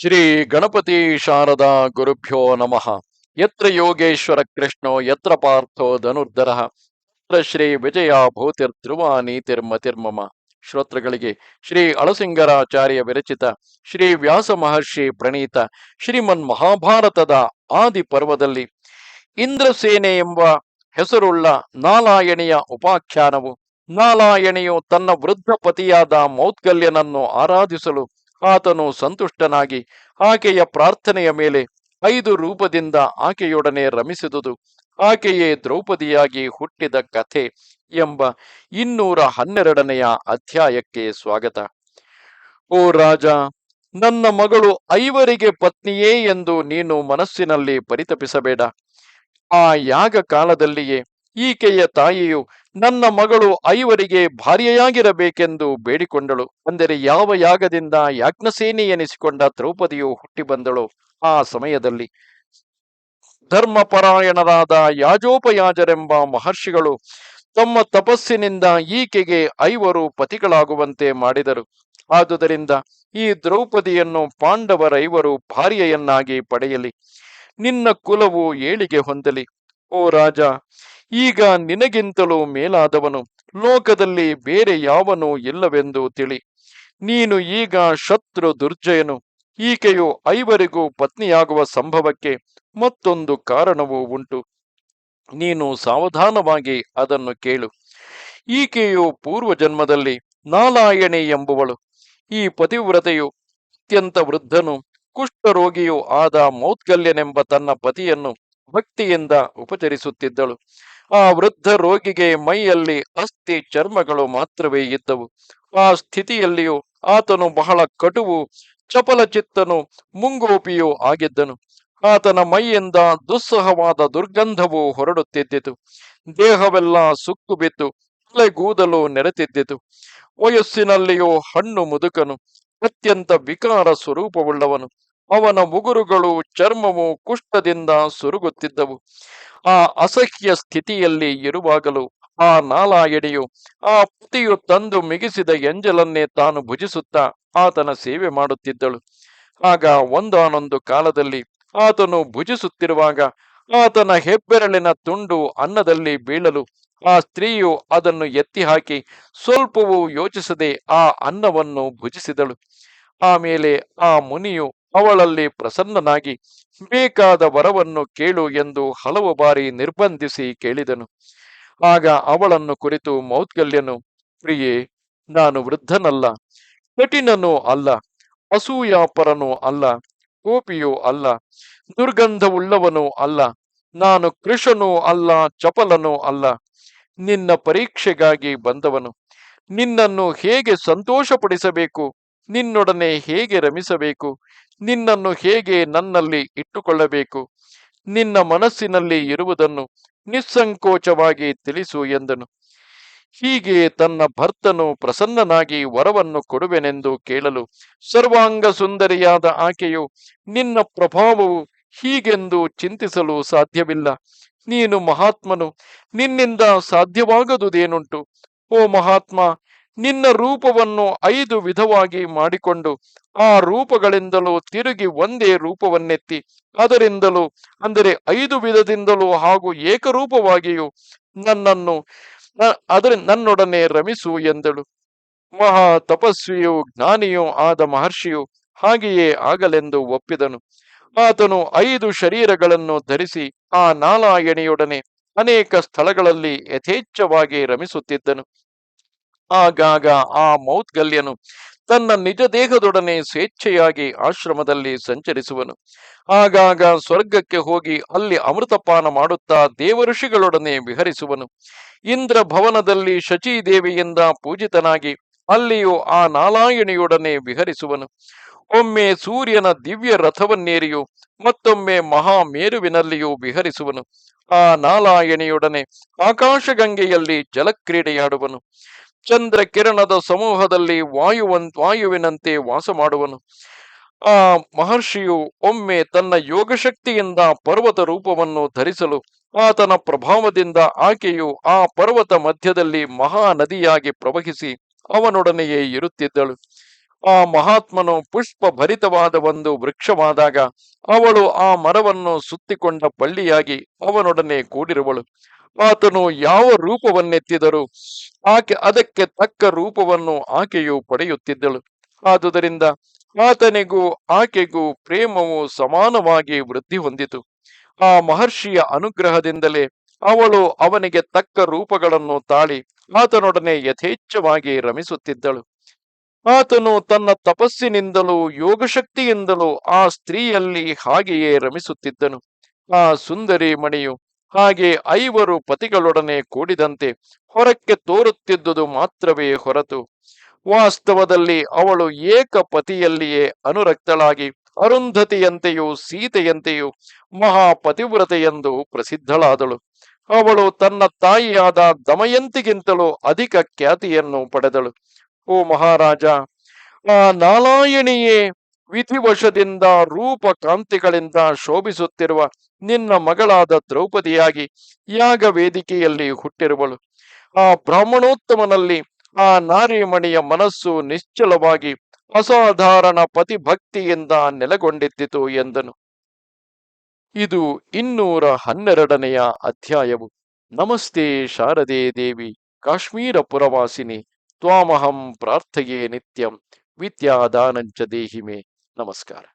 ಶ್ರೀ ಗಣಪತಿ ಶಾರದಾ ಗುರುಭ್ಯೋ ನಮಃ. ಯತ್ರ ಯೋಗೇಶ್ವರ ಕೃಷ್ಣೋ, ಯತ್ರ ಪಾರ್ಥೋ ಧನುರ್ಧರ, ಯತ್ರ ಶ್ರೀ ವಿಜಯ ಭೂತಿರ್ಧ್ರುವ ನೀತಿರ್ಮತಿರ್ಮಮ ಶ್ರೋತೃಗಳಿಗೆ ಶ್ರೀ ಅಳಸಿಂಗರಾಚಾರ್ಯ ವಿರಚಿತ, ಶ್ರೀ ವ್ಯಾಸ ಮಹರ್ಷಿ ಪ್ರಣೀತ, ಶ್ರೀಮನ್ ಮಹಾಭಾರತದ ಆದಿ ಪರ್ವದಲ್ಲಿ ಇಂದ್ರಸೇನೆ ಎಂಬ ಹೆಸರುಳ್ಳ ನಾಲಾಯಣಿಯ ಉಪಾಖ್ಯಾನವು, ನಾಲಾಯಣಿಯು ತನ್ನ ವೃದ್ಧ ಪತಿಯಾದ ಮೌದ್ಗಲ್ಯನನ್ನು ಆರಾಧಿಸಲು ಆತನು ಸಂತುಷ್ಟನಾಗಿ ಆಕೆಯ ಪ್ರಾರ್ಥನೆಯ ಮೇಲೆ ಐದು ರೂಪದಿಂದ ಆಕೆಯೊಡನೆ ರಮಿಸಿದುದು. ಆಕೆಯೇ ದ್ರೌಪದಿಯಾಗಿ ಹುಟ್ಟಿದ ಕಥೆ ಎಂಬ ಇನ್ನೂರ ಹನ್ನೆರಡನೆಯ ಅಧ್ಯಾಯಕ್ಕೆ ಸ್ವಾಗತ. ಓ ರಾಜ, ನನ್ನ ಮಗಳು ಐವರಿಗೆ ಪತ್ನಿಯೇ ಎಂದು ನೀನು ಮನಸ್ಸಿನಲ್ಲಿ ಪರಿತಪಿಸಬೇಡ. ಆ ಯಾಗ ಕಾಲದಲ್ಲಿಯೇ ಈಕೆಯ ತಾಯಿಯು ನನ್ನ ಮಗಳು ಐವರಿಗೆ ಭಾರ್ಯೆಯಾಗಿರಬೇಕೆಂದು ಬೇಡಿಕೊಂಡಳು. ಅಂದರೆ ಯಾವ ಯಾಗದಿಂದ ಯಾಜ್ಞಸೇನಿ ಎನಿಸಿಕೊಂಡ ದ್ರೌಪದಿಯು ಹುಟ್ಟಿ ಬಂದಳು ಆ ಸಮಯದಲ್ಲಿ. ಧರ್ಮಪರಾಯಣರಾದ ಯಾಜೋಪಯಾಜರೆಂಬ ಮಹರ್ಷಿಗಳು ತಮ್ಮ ತಪಸ್ಸಿನಿಂದ ಈಕೆಗೆ ಐವರು ಪತಿಗಳಾಗುವಂತೆ ಮಾಡಿದರು. ಆದುದರಿಂದ ಈ ದ್ರೌಪದಿಯನ್ನು ಪಾಂಡವರೈವರು ಭಾರ್ಯೆಯನ್ನಾಗಿ ಪಡೆಯಲಿ. ನಿನ್ನ ಕುಲವು ಏಳಿಗೆ ಹೊಂದಲಿ. ಓ ರಾಜ ಈಗ ನಿನಗಿಂತಲೂ ಮೇಲಾದವನು. ಲೋಕದಲ್ಲಿ ಬೇರೆ ಯಾವನೂ ಇಲ್ಲವೆಂದು ತಿಳಿ. ನೀನು ಈಗ ಶತ್ರು ದುರ್ಜಯನು. ಈಕೆಯು ಐವರಿಗೂ ಪತ್ನಿಯಾಗುವ ಸಂಭವಕ್ಕೆ ಮತ್ತೊಂದು ಕಾರಣವೂ ಉಂಟು. ನೀನು ಸಾವಧಾನವಾಗಿ ಅದನ್ನು ಕೇಳು. ಈಕೆಯು ಪೂರ್ವ ಜನ್ಮದಲ್ಲಿ ನಾಲಾಯಣಿ ಎಂಬುವಳು. ಈ ಪತಿವ್ರತೆಯು ಅತ್ಯಂತ ವೃದ್ಧನು. ಕುಷ್ಠರೋಗಿಯೂ ಆದ ಮೌದ್ಗಲ್ಯನೆಂಬ ತನ್ನ ಪತಿಯನ್ನು ಭಕ್ತಿಯಿಂದ ಉಪಚರಿಸುತ್ತಿದ್ದಳು. ಆ ವೃದ್ಧ ರೋಗಿಗೆ ಮೈಯಲ್ಲಿ ಅಸ್ಥಿ ಚರ್ಮಗಳು ಮಾತ್ರವೇ ಇದ್ದವು. ಆ ಸ್ಥಿತಿಯಲ್ಲಿಯೂ ಆತನು ಬಹಳ ಕಟುವು ಚಪಲ ಚಿತ್ತನು ಮುಂಗೋಪಿಯೂ ಆಗಿದ್ದನು. ಆತನ ಮೈಯಿಂದ ದುಸ್ಸಹವಾದ ದುರ್ಗಂಧವು ಹೊರಡುತ್ತಿದ್ದಿತು. ದೇಹವೆಲ್ಲ ಸುಕ್ಕು ಬಿದ್ದು ತಲೆಗೂದಲು ನೆರೆತಿದ್ದಿತು. ವಯಸ್ಸಿನಲ್ಲಿಯೂ ಹಣ್ಣು ಮುದುಕನು, ಅತ್ಯಂತ ವಿಕಾರ ಸ್ವರೂಪವುಳ್ಳವನು. ಅವನ ಮುಗುರುಗಳು ಚರ್ಮವು ಕುಷ್ಠದಿಂದ ಸುರುಗುತ್ತಿದ್ದವು. ಆ ಅಸಹ್ಯ ಸ್ಥಿತಿಯಲ್ಲಿ ಇರುವಾಗಲೂ ಆ ನಾಲಾಯಣಿಯು ಆ ಪತಿಯು ತಂದು ಮಿಗಿಸಿದ ಎಂಜಲನ್ನೇ ತಾನು ಭುಜಿಸುತ್ತಾ ಆತನ ಸೇವೆ ಮಾಡುತ್ತಿದ್ದಳು. ಆಗ ಒಂದಾನೊಂದು ಕಾಲದಲ್ಲಿ ಆತನು ಭುಜಿಸುತ್ತಿರುವಾಗ ಆತನ ಹೆಬ್ಬೆರಳಿನ ತುಂಡು ಅನ್ನದಲ್ಲಿ ಬೀಳಲು ಆ ಸ್ತ್ರೀಯು ಅದನ್ನು ಎತ್ತಿ ಹಾಕಿ ಸ್ವಲ್ಪವೂ ಯೋಚಿಸದೆ ಆ ಅನ್ನವನ್ನು ಭುಜಿಸಿದಳು. ಆಮೇಲೆ ಆ ಮುನಿಯು ಅವಳಲ್ಲಿ ಪ್ರಸನ್ನನಾಗಿ, ಬೇಕಾದ ವರವನ್ನು ಕೇಳು ಎಂದು ಹಲವು ಬಾರಿ ನಿರ್ಬಂಧಿಸಿ ಕೇಳಿದನು. ಆಗ ಅವಳನ್ನು ಕುರಿತು ಮೌದ್ಗಲ್ಯನು ಪ್ರಿಯೇ, ನಾನು ವೃದ್ಧನಲ್ಲ, ಕಠಿಣನೂ ಅಲ್ಲ, ಅಸೂಯಾಪರನೂ ಅಲ್ಲ ಕೋಪಿಯೂ ಅಲ್ಲ, ದುರ್ಗಂಧವುಳ್ಳವನೂ ಅಲ್ಲ, ನಾನು ಕೃಷನೂ ಅಲ್ಲ, ಚಪಲನೂ ಅಲ್ಲ, ನಿನ್ನ ಪರೀಕ್ಷೆಗಾಗಿ ಬಂದವನು. ನಿನ್ನನ್ನು ಹೇಗೆ ಸಂತೋಷಪಡಿಸಬೇಕು, ನಿನ್ನೊಡನೆ ಹೇಗೆ ರಮಿಸಬೇಕು ನಿನ್ನನ್ನು ಹೇಗೆ ನನ್ನಲ್ಲಿ ಇಟ್ಟುಕೊಳ್ಳಬೇಕು? ನಿನ್ನ ಮನಸ್ಸಿನಲ್ಲಿ ಇರುವುದನ್ನು ನಿಸ್ಸಂಕೋಚವಾಗಿ ತಿಳಿಸು ಎಂದನು. ಹೀಗೆ ತನ್ನ ಭರ್ತನು ಪ್ರಸನ್ನನಾಗಿ ವರವನ್ನು ಕೊಡುವೆನೆಂದು ಕೇಳಲು ಸರ್ವಾಂಗ ಸುಂದರಿಯಾದ ಆಕೆಯು, ನಿನ್ನ ಪ್ರಭಾವವು ಹೀಗೆಂದು ಚಿಂತಿಸಲು ಸಾಧ್ಯವಿಲ್ಲ. ನೀನು ಮಹಾತ್ಮನು, ನಿನ್ನಿಂದ ಸಾಧ್ಯವಾಗದುದೇನುಂಟು? ಓ ಮಹಾತ್ಮ ನಿನ್ನ ರೂಪವನ್ನು ಐದು ವಿಧವಾಗಿ ಮಾಡಿಕೊಂಡು ಆ ರೂಪಗಳಿಂದಲೂ ತಿರುಗಿ ಒಂದೇ ರೂಪವನ್ನೆತ್ತಿ. ಅದರಿಂದಲೂ, ಅಂದರೆ ಐದು ವಿಧದಿಂದಲೂ ಹಾಗೂ ಏಕರೂಪವಾಗಿಯೂ ನನ್ನನ್ನು ಅದರ ನನ್ನೊಡನೆ ರಮಿಸು ಎಂದಳು. ಮಹಾ ತಪಸ್ವಿಯೂ ಜ್ಞಾನಿಯೂ ಆದ ಮಹರ್ಷಿಯು ಹಾಗೆಯೇ ಆಗಲೆಂದು ಒಪ್ಪಿದನು. ಆತನು ಐದು ಶರೀರಗಳನ್ನು ಧರಿಸಿ ಆ ನಾಲಾಯಣಿಯೊಡನೆ ಅನೇಕ ಸ್ಥಳಗಳಲ್ಲಿ ಯಥೇಚ್ಛವಾಗಿ ರಮಿಸುತ್ತಿದ್ದನು. ಆಗಾಗ ಆ ಮೌದ್ಗಲ್ಯನು ತನ್ನ ನಿಜ ದೇಹದೊಡನೆ ಸ್ವೇಚ್ಛೆಯಾಗಿ ಆಶ್ರಮದಲ್ಲಿ ಸಂಚರಿಸುವನು. ಆಗಾಗ ಸ್ವರ್ಗಕ್ಕೆ ಹೋಗಿ ಅಲ್ಲಿ ಅಮೃತಪಾನ ಮಾಡುತ್ತಾ ದೇವಋಷಿಗಳೊಡನೆ ವಿಹರಿಸುವನು. ಇಂದ್ರ ಭವನದಲ್ಲಿ ಶಚೀದೇವಿಯಿಂದ ಪೂಜಿತನಾಗಿ ಅಲ್ಲಿಯೂ ಆ ನಾಲಾಯಣಿಯೊಡನೆ ವಿಹರಿಸುವನು. ಒಮ್ಮೆ ಸೂರ್ಯನ ದಿವ್ಯ ರಥವನ್ನೇರಿಯು ಮತ್ತೊಮ್ಮೆ ಮಹಾಮೇರುವಿನಲ್ಲಿಯೂ ವಿಹರಿಸುವನು. ಆ ನಾಲಾಯಣಿಯೊಡನೆ ಆಕಾಶಗಂಗೆಯಲ್ಲಿ ಜಲಕ್ರೀಡೆಯಾಡುವನು. ಚಂದ್ರ ಕಿರಣದ ಸಮೂಹದಲ್ಲಿ ವಾಯುವನ್, ವಾಯುವಿನಂತೆ ವಾಸ ಮಾಡುವನು ಆ ಮಹರ್ಷಿಯು ಒಮ್ಮೆ ತನ್ನ ಯೋಗಶಕ್ತಿಯಿಂದ ಪರ್ವತ ರೂಪವನ್ನು ಧರಿಸಲು ಆತನ ಪ್ರಭಾವದಿಂದ ಆಕೆಯು ಆ ಪರ್ವತ ಮಧ್ಯದಲ್ಲಿ ಮಹಾ ನದಿಯಾಗಿ ಪ್ರವಹಿಸಿ ಅವನೊಡನೆಯೇ ಇರುತ್ತಿದ್ದಳು. ಆ ಮಹಾತ್ಮನು ಪುಷ್ಪ ಭರಿತವಾದ ಒಂದು ವೃಕ್ಷವಾದಾಗ ಅವಳು ಆ ಮರವನ್ನು ಸುತ್ತಿಕೊಂಡ ಬಳ್ಳಿಯಾಗಿ ಅವನೊಡನೆ ಕೂಡಿರುವಳು. ಆತನು ಯಾವ ರೂಪವನ್ನೆತ್ತಿದರೂ ಆಕೆ ಅದಕ್ಕೆ ತಕ್ಕ ರೂಪವನ್ನು ಆಕೆಯು ಪಡೆಯುತ್ತಿದ್ದಳು. ಆದುದರಿಂದ ಆತನಿಗೂ ಆಕೆಗೂ ಪ್ರೇಮವು ಸಮಾನವಾಗಿ ವೃದ್ಧಿ ಹೊಂದಿತು. ಆ ಮಹರ್ಷಿಯ ಅನುಗ್ರಹದಿಂದಲೇ ಅವಳು ಅವನಿಗೆ ತಕ್ಕ ರೂಪಗಳನ್ನು ತಾಳಿ ಆತನೊಡನೆ ಯಥೇಚ್ಛವಾಗಿ ರಮಿಸುತ್ತಿದ್ದಳು. ಆತನು ತನ್ನ ತಪಸ್ಸಿನಿಂದಲೂ ಯೋಗಶಕ್ತಿಯಿಂದಲೂ ಆ ಸ್ತ್ರೀಯಲ್ಲಿ ಹಾಗೆಯೇ ರಮಿಸುತ್ತಿದ್ದನು. ಆ ಸುಂದರಿ ಮಣಿಯು ಹಾಗೆ ಐವರು ಪತಿಗಳೊಡನೆ ಕೂಡಿದಂತೆ ಹೊರಕ್ಕೆ ತೋರುತ್ತಿದ್ದುದು ಮಾತ್ರವೇ ಹೊರತು. ವಾಸ್ತವದಲ್ಲಿ ಅವಳು ಏಕ ಪತಿಯಲ್ಲಿಯೇ ಅನುರಕ್ತಳಾಗಿ ಅರುಂಧತಿಯಂತೆಯೂ ಸೀತೆಯಂತೆಯೂ ಮಹಾಪತಿವ್ರತೆಯೆಂದು ಪ್ರಸಿದ್ಧಳಾದಳು. ಅವಳು ತನ್ನ ತಾಯಿಯಾದ ದಮಯಂತಿಗಿಂತಲೂ ಅಧಿಕ ಖ್ಯಾತಿಯನ್ನು ಪಡೆದಳು. ಓ ಮಹಾರಾಜ, ಆ ನಾರಾಯಣಿಯೇ ವಿಧಿವಶದಿಂದ ರೂಪ ಕಾಂತಿಗಳಿಂದ ಶೋಭಿಸುತ್ತಿರುವ ನಿನ್ನ ಮಗಳಾದ ದ್ರೌಪದಿಯಾಗಿ ಯಾಗ ವೇದಿಕೆಯಲ್ಲಿ ಹುಟ್ಟಿರುವಳು. ಆ ಬ್ರಾಹ್ಮಣೋತ್ತಮನಲ್ಲಿ ಆ ನಾರಿಮಣಿಯ ಮನಸ್ಸು ನಿಶ್ಚಲವಾಗಿ ಅಸಾಧಾರಣ ಪತಿಭಕ್ತಿಯಿಂದ ನೆಲೆಗೊಂಡಿದ್ದಿತು ಎಂದನು. ಇದು ಇನ್ನೂರ ಹನ್ನೆರಡನೆಯ ಅಧ್ಯಾಯವು. ನಮಸ್ತೆ ಶಾರದೆ ದೇವಿ ಕಾಶ್ಮೀರ ಪುರವಾಸಿನಿ ತ್ವಾಮಹಂ ಪ್ರಾರ್ಥೆಯೇ ನಿತ್ಯಂ, ವಿದ್ಯಾದಾನಂಚ ದೇಹಿಮೆ. Namaskara.